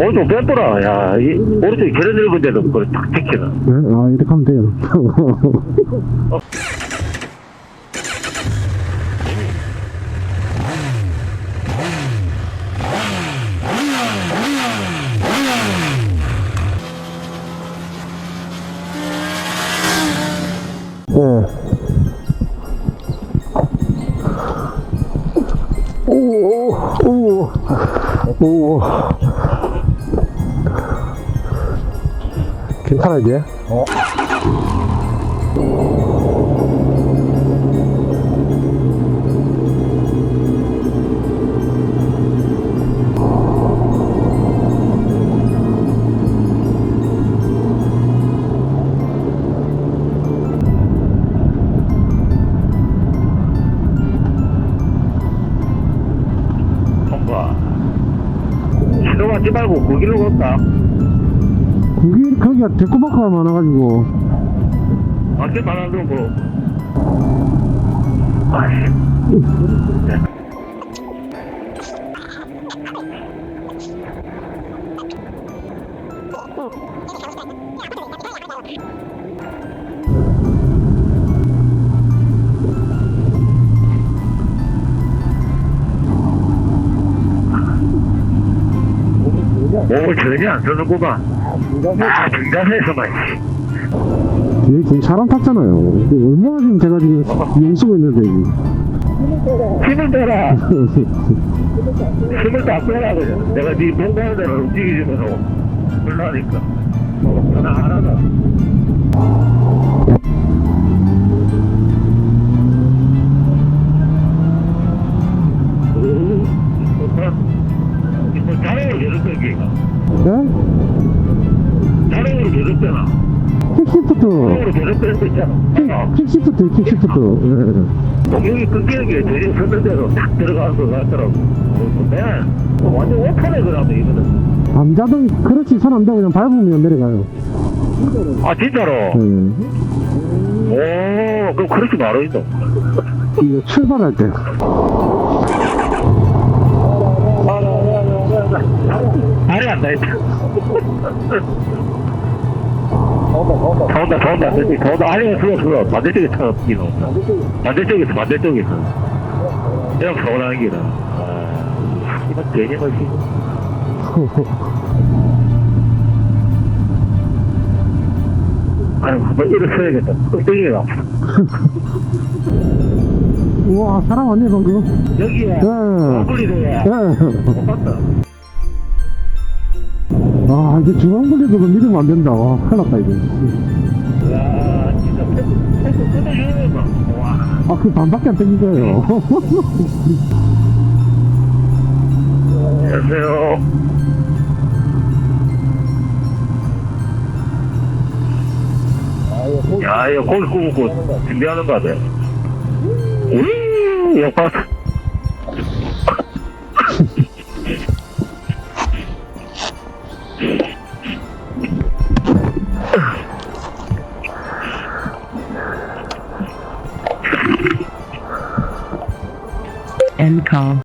오른쪽 뺐더라. 야, 이, 오른쪽이 저런 넓은데도 그걸 딱 지키나. 네? 아, 이렇게 하면 돼요. 네. 오, 오, 오, 오. 괜찮아, 이제? 통과. 신호 맞지 말고 그 길로 갔다. 거기, 거기가 데코마크가 많아가지고. 맞지 말아도 뭐. 아이. 몸을 전혀 안 쓰는구만. 아, 등산에서만. 거의 사람 탔잖아요. 얼마나 지금 제가 지금 용 쓰고 있는데. 힘을 빼라. 힘을 다 빼라 그냥. 내가 네 공부하는 대로 움직이지면서 불나니까. 하나 하나다. 자동으로 계속 땡기가. 네? 자동으로 계속 빼나. 킥시프트. 자동으로 계속 빼는 거 있잖아. 킥시프트, 킥시프트. 동력이 끊기는 게 되게 섰는 대로 딱 들어가는 것 같더라고. 근데 완전 오픈해 그러면 이거는. 예. 남자도 그렇지, 손 안 대고 그냥 밟으면 내려가요. 아 진짜로? 네. 오, 그럼 그렇게 있어. 이거 출발할 때. 말이 안 나있다. 더운다, 더운다, 더운다, 더운다. 아니면 그거, 그거, 반대쪽에 차, 이거. 반대쪽에서, 반대쪽에서. 그냥 서운한 길은. 아, 이건 괜히 걸지. 아유, 한번 일어서야겠다. 껍데기가. 우와, 사람 왔네, 방금. 여기에, 네. 마블리로야. 네. 못 봤다. 아, 이제 중앙 분리도 믿으면 안 된다. 와, 큰일 났다, 이거. 야, 진짜 패스, 패스 뜯어주는 거. 와. 아, 그 반밖에 안 땡긴 거예요. 안녕하세요. 야, 이거 고기 구우고 준비하는 거 같아. 우리 역박. End call.